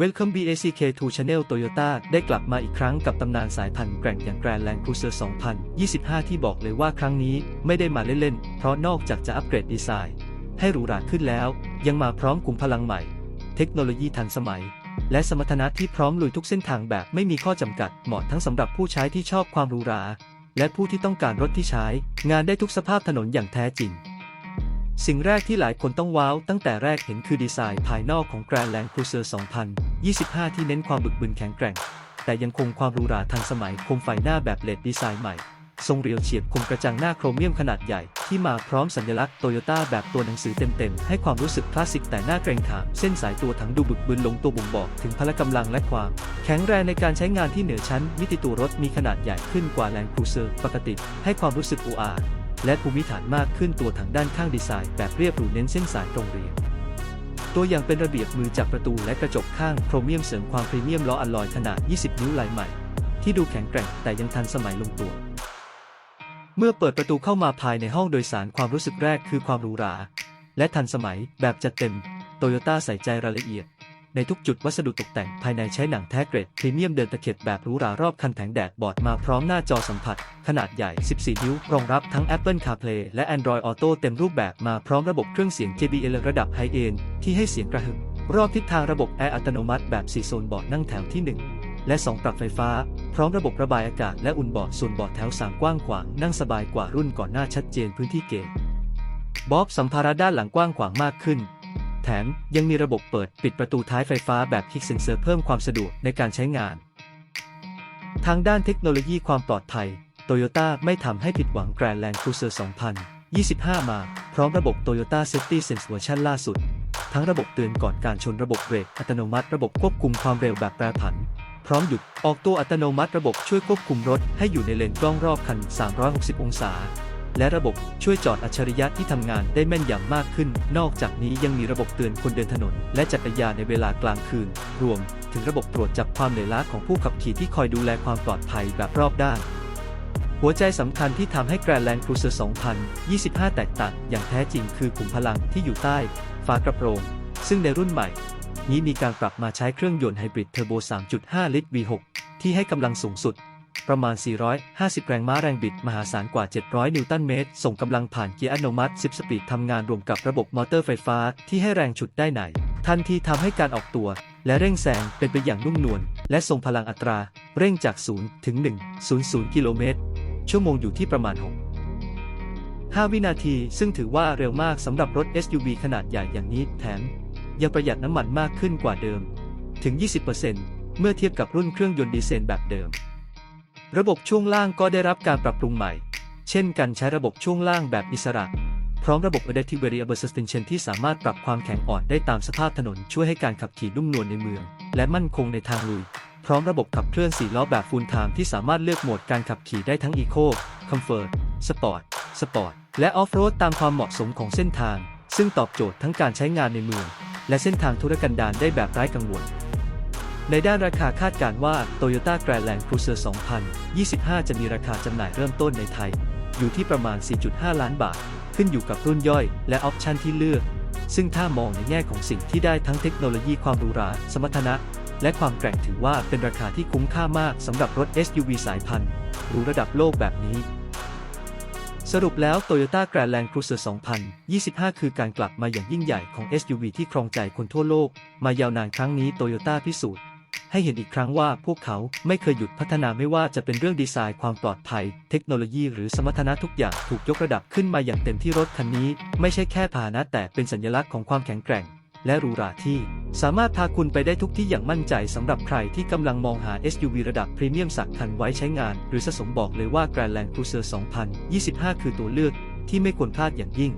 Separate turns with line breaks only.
Welcome BACK2 Channel Toyota ได้กลับมาอีกครั้งกับตำนานสายพันธุ์แกร่งอย่าง Grand Land Cruiser 2025 ที่บอกเลยว่าครั้งนี้ไม่ได้มาเล่นๆ เพราะนอกจากจะอัปเกรดดีไซน์ ให้หรูหราขึ้นแล้ว ยังมาพร้อมกลุ่มพลังใหม่ เทคโนโลยีทันสมัย และสมรรถนะที่พร้อมลุยทุกเส้นทางแบบไม่มีข้อจำกัดเหมาะทั้งสำหรับผู้ใช้ที่ชอบความหรูหรา และผู้ที่ต้องการรถที่ใช้ งานได้ทุกสภาพถนนอย่างแท้จริง สิ่งแรกที่หลายคนต้องว้าวตั้งแต่แรกเห็นคือดีไซน์ภายนอกของ Grand Land Cruiser 2025 ที่เน้นความบึกบึนแข็งแกร่ง แต่ยังคงความหรูหราทันสมัยโคมไฟหน้าแบบเลดดีไซน์ใหม่ ทรงเรียวเฉียบคมกระจังหน้าโครเมียมขนาดใหญ่ ที่มาพร้อมสัญลักษณ์โตโยต้าแบบตัวหนังสือเต็มๆ ให้ความรู้สึกคลาสสิกแต่หน้าเกรงขามเส้นสายตัวถังดูบึกบึนลงตัวบ่งบอกถึงพละกำลังและความ แข็งแรงในการใช้งานที่เหนือชั้นมิติตัวรถมีขนาดใหญ่ขึ้นกว่าแลนด์ครูเซอร์ปกติ ให้ความรู้สึกอูอา และภูมิฐานมากขึ้นตัวถังด้านข้างดีไซน์แบบเรียบหรูเน้นเส้นสายตรงเรียง ตัวอย่างเป็นระเบียบมือจับประตูและกระจกข้างโครเมียมเสริมความพรีเมียมล้ออัลลอยขนาด 20 นิ้วลายใหม่ ที่ดูแข็งแกร่งแต่ยังทันสมัยลงตัว เมื่อเปิดประตูเข้ามาภายในห้องโดยสารความรู้สึกแรกคือความหรูหรา และทันสมัยแบบจัดเต็มโตโยต้าใส่ใจรายละเอียด ในทุกจุดวัสดุตกแต่งภายในใช้หนังแท้เกรดพรีเมียมเดินตะเข็บแบบหรูหรารอบคันแผงแดดบอร์ดมาพร้อมหน้าจอสัมผัส ขนาดใหญ่ 14 นิ้ว รองรับทั้ง Apple CarPlay และ Android Auto เต็มรูปแบบมาพร้อมระบบเครื่องเสียง JBL ระดับไฮเอนที่ให้เสียงกระหึ่มรอบทิศทางระบบแอร์อัตโนมัติแบบ 4 โซนเบาะนั่งแถวที่ 1 และ 2 ปรับไฟฟ้า พร้อมระบบระบายอากาศและอุ่นเบาะส่วนเบาะแถว 3 กว้างขวางนั่งสบายกว่ารุ่นก่อนหน้าชัดเจนพื้นที่เก็บบ๊อบสัมภาระด้านหลังกว้างขวางมากขึ้น แถมยังมีระบบเปิดปิดประตูท้ายไฟฟ้าแบบคิกเซนเซอร์เพิ่มความสะดวกในการใช้งาน ทางด้านเทคโนโลยีความปลอดภัย Toyota ไม่ทำให้ผิดหวัง Grand Land Cruiser 2025 มา พร้อมระบบ Toyota Safety Sense เวอร์ชันล่าสุด ทั้งระบบเตือนก่อนการชนระบบเบรกอัตโนมัติระบบควบคุมความเร็วแบบแปรผัน พร้อมหยุดออกตัวอัตโนมัติระบบช่วยควบคุมรถให้อยู่ในเลนกล้องรอบคัน 360 องศา และระบบช่วยจอดอัจฉริยะที่ทำงานได้แม่นยำมากขึ้น นอกจากนี้ยังมีระบบเตือนคนเดินถนน และจักรยานในเวลากลางคืน รวมถึงระบบตรวจจับความเหนื่อยล้าของผู้ขับขี่ที่คอยดูแลความปลอดภัยแบบรอบด้านหัวใจสำคัญที่ทำให้ Grand Land Cruiser 2025 แตกต่างอย่างแท้จริงคือขุมพลังที่อยู่ใต้ฝากระโปรง ซึ่งในรุ่นใหม่ นี้มีการปรับมาใช้เครื่องยนต์ไฮบริดเทอร์โบ 3.5 ลิตร V6 ที่ให้กำลังสูงสุด ประมาณ 450 แรงม้าแรงบิดมหาศาลกว่า 700 นิวตันเมตร ส่งกำลังผ่านเกียร์อัตโนมัติ 10 สปีดทำงานรวมกับระบบมอเตอร์ไฟฟ้าที่ให้แรงฉุดได้ไหน ทันทีทำให้การออกตัว และเร่งแซงเป็นไปอย่างนุ่มนวลและทรงพลังอัตรา เร่งจาก 0 ถึง 100 กิโลเมตร ชั่วโมงอยู่ที่ประมาณ 6 5 วินาที ซึ่งถือว่าเร็วมากสำหรับรถ SUV ขนาดใหญ่อย่างนี้ แถม ยังประหยัดน้ำมันมากขึ้นกว่าเดิม ถึง 20%เมื่อเทียบกับรุ่นเครื่องยนต์ดีเซลแบบเดิม ระบบช่วงล่างก็ได้รับการปรับปรุงใหม่ เช่นกันใช้ระบบช่วงล่างแบบอิสระ พร้อมระบบ Adaptive Variable Suspension ที่สามารถปรับความแข็งอ่อนได้ตามสภาพถนนช่วยให้การขับขี่นุ่มนวลในเมือง และมั่นคงในทางลุย พร้อมระบบขับเคลื่อน4ล้อแบบ Full Time ที่สามารถเลือกโหมดการขับขี่ได้ทั้ง Eco Comfort Sport Sport และ Off-road ตามความเหมาะสมของเส้นทาง ซึ่งตอบโจทย์ทั้งการใช้งานในเมือง และเส้นทางธุรกันดารได้แบบไร้กังวล ในด้านราคาคาดการว่า Toyota Grand Land Cruiser 2025 จะมีราคาจำหน่ายเริ่มต้นในไทย อยู่ที่ประมาณ 4.5 ล้านบาท ขึ้นอยู่กับรุ่นย่อย และออปชันที่เลือก ซึ่งถ้ามองในแง่ของสิ่งที่ได้ทั้งเทคโนโลยีความหรูหรา สมรรถนะ และความแกร่งถือว่าเป็นราคาที่คุ้มค่ามากสำหรับรถ SUV สายพันธุ์หรูระดับโลกแบบนี้ สรุปแล้ว Toyota Grand Land Cruiser 2025 คือการกลับมาอย่างยิ่งใหญ่ของ SUV ที่ครองใจคนทั่วโลก มายาวนานครั้งนี้ Toyota พิสูจน์ ให้เห็นอีกครั้งว่าพวกเขาไม่เคยหยุดพัฒนาไม่ว่าจะเป็นเรื่องดีไซน์ความปลอดภัย เทคโนโลยีหรือสมรรถนะทุกอย่างถูกยกระดับขึ้นมาอย่างเต็มที่รถคันนี้ ไม่ใช่แค่พาหนะแต่เป็นสัญลักษณ์ของความแข็งแกร่ง และหรูหราที่ สามารถพาคุณไปได้ทุกที่อย่างมั่นใจสำหรับใครที่กำลังมองหา SUV ระดับพรีเมียมสักคันไว้ใช้งาน หรือสะสมบอกเลยว่า Grand Land Cruiser 2025 คือตัวเลือกที่ไม่ควรพลาดอย่างยิ่ง